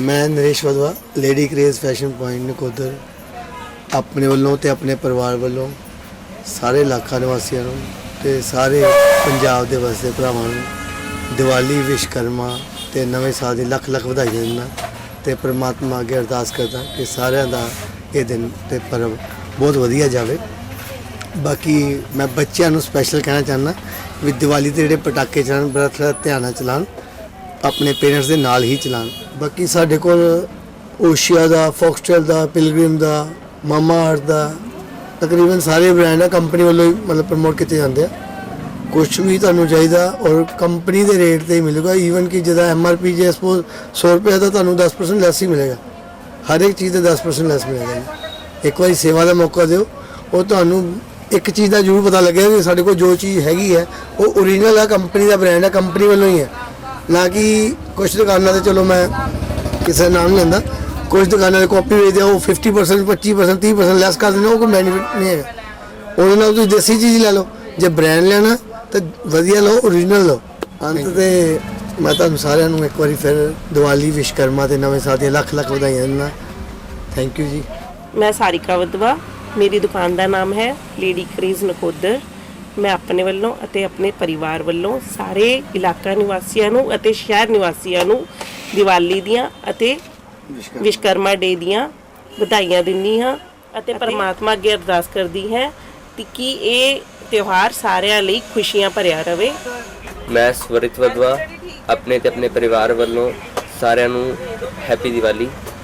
ਮੈਂ Naresh Wadhwa lady craze fashion point Nakodar. ਆਪਣੇ ਵੱਲੋਂ ਤੇ ਆਪਣੇ ਪਰਿਵਾਰ ਵੱਲੋਂ, ਸਾਰੇ ਇਲਾਕਾ ਨਿਵਾਸੀਆਂ ਨੂੰ ਤੇ ਸਾਰੇ ਪੰਜਾਬ ਦੇ ਵਸਦੇ ਭਰਾਵਾਂ ਨੂੰ, ਦੀਵਾਲੀ ਵਿਸ਼ਕਰਮਾ ਤੇ ਨਵੇਂ ਸਾਲ ਦੀ ਲੱਖ ਲੱਖ ਵਧਾਈਆਂ ਦਿੰਦਾ ਤੇ ਪ੍ਰਮਾਤਮਾ ਅੱਗੇ ਅਰਦਾਸ ਕਰਦਾ ਕਿ ਸਾਰਿਆਂ ਦਾ ਇਹ ਦਿਨ ਤੇ ਪਰਵ ਬਹੁਤ ਵਧੀਆ ਜਾਵੇ। ਬਾਕੀ ਮੈਂ ਬੱਚਿਆਂ ਨੂੰ ਸਪੈਸ਼ਲ ਕਹਿਣਾ ਚਾਹੁੰਦਾ ਵੀ ਦੀਵਾਲੀ ਤੇ ਜਿਹੜੇ ਪਟਾਕੇ ਚਲਾਉਣ ਬੜਾ ਥੋੜ੍ਹਾ ਧਿਆਨ ਨਾਲ ਚਲਾਉਣ। ਆਪਣੇ ਪੇਰੈਂਟਸ ਦੇ ਨਾਲ ਹੀ ਚਲਾਉਣ ਬਾਕੀ ਸਾਡੇ ਕੋਲ ਓਸ਼ੀਆ ਦਾ, ਫੌਕਸਟੇਲ ਦਾ ਪਿਲਗ੍ਰਿਮ ਦਾ, ਮਾਮਾ ਅਰਥ ਦਾ, ਤਕਰੀਬਨ ਸਾਰੇ ਬ੍ਰਾਂਡ ਆ ਕੰਪਨੀ ਵੱਲੋਂ ਹੀ ਮਤਲਬ ਪ੍ਰਮੋਟ ਕੀਤੇ ਜਾਂਦੇ ਆ। ਕੁਝ ਵੀ ਤੁਹਾਨੂੰ ਚਾਹੀਦਾ ਔਰ ਕੰਪਨੀ ਦੇ ਰੇਟ ਤੇ ਹੀ ਮਿਲੇਗਾ। ਈਵਨ ਕਿ ਜਿਹਦਾ ਐਮ ਆਰ ਪੀ ਜੇ ਸਪੋਜ਼ 100 ਰੁਪਏ ਦਾ ਤੁਹਾਨੂੰ 10% ਲੈਸ ਹੀ ਮਿਲੇਗਾ। ਹਰ ਇੱਕ ਚੀਜ਼ ਦਾ 10% ਲੈਸ ਮਿਲੇਗਾ ਇੱਕ ਵਾਰੀ ਸੇਵਾ ਦਾ ਮੌਕਾ ਦਿਓ। ਉਹ ਤੁਹਾਨੂੰ ਇੱਕ ਚੀਜ਼ ਦਾ ਜ਼ਰੂਰ ਪਤਾ ਲੱਗਿਆ ਕਿ ਸਾਡੇ ਕੋਲ ਜੋ ਚੀਜ਼ ਹੈਗੀ ਹੈ, ਉਹ ਓਰੀਜਨਲ ਆ ਕੰਪਨੀ ਦਾ ਬ੍ਰਾਂਡ ਹੈ ਕੰਪਨੀ ਵੱਲੋਂ ਹੀ ਹੈ। ਨਾ ਕਿ ਕੁਝ ਦੁਕਾਨਾਂ ਤੇ ਚਲੋ ਮੈਂ ਕਿਸੇ ਦਾ ਨਾਮ ਨਹੀਂ ਲੈਂਦਾ। ਕੁਝ ਦੁਕਾਨਾਂ ਤੇ ਕਾਪੀ ਵੇਚਦੇ ਆ ਉਹ 50% 25% 30% ਲੈਸ ਕਰ ਦਿੰਦੇ ਉਹ ਕੋਈ ਬੈਨੀਫਿਟ ਨਹੀਂ ਹੈਗਾ। ਉਹਦੇ ਨਾਲ ਤੁਸੀਂ ਦੇਸੀ ਚੀਜ਼ ਲੈ ਲਓ। ਜੇ ਬ੍ਰਾਂਡ ਲੈਣਾ ਤਾਂ ਵਧੀਆ ਲਓ ਓਰੀਜਨਲ ਲਓ। ਅੰਤ ਤੇ ਮੈਂ ਤੁਹਾਨੂੰ ਸਾਰਿਆਂ ਨੂੰ ਇੱਕ ਵਾਰੀ ਫਿਰ ਦੀਵਾਲੀ ਵਿਸ਼ਕਰਮਾ ਤੇ ਨਵੇਂ ਸਾਲ ਦੀਆਂ ਲੱਖ ਲੱਖ ਵਧਾਈਆਂ ਦਿੰਦਾ। ਥੈਂਕ ਯੂ ਜੀ। ਮੈਂ ਸਾਰਿਕਾ ਵਦਵਾ ਮੇਰੀ ਦੁਕਾਨ ਦਾ ਨਾਮ ਹੈ ਲੇਡੀ ਕ੍ਰੇਜ਼ ਨਕੋਦਰ। ਮੈਂ ਆਪਣੇ ਵੱਲੋਂ ਅਤੇ ਆਪਣੇ ਪਰਿਵਾਰ ਵੱਲੋਂ ਸਾਰੇ ਇਲਾਕਾ ਨਿਵਾਸੀਆਂ ਨੂੰ ਅਤੇ ਸ਼ਹਿਰ ਨਿਵਾਸੀਆਂ ਨੂੰ ਦੀਵਾਲੀ ਦੀਆਂ ਅਤੇ ਵਿਸ਼ਕਰਮਾ ਡੇ ਦੀਆਂ ਵਧਾਈਆਂ ਦਿੰਦੀ ਹਾਂ ਅਤੇ ਪਰਮਾਤਮਾ ਅੱਗੇ ਅਰਦਾਸ ਕਰਦੀ ਹੈ ਕਿ ਕੀ ਇਹ ਤਿਉਹਾਰ ਸਾਰਿਆਂ ਲਈ ਖੁਸ਼ੀਆਂ ਭਰਿਆ ਰਵੇ। ਮੈਂ ਸਵਰਿਤ ਵਦਵਾ ਆਪਣੇ ਤੇ ਆਪਣੇ ਪਰਿਵਾਰ ਵੱਲੋਂ ਸਾਰਿਆਂ ਨੂੰ ਹੈਪੀ ਦੀਵਾਲੀ।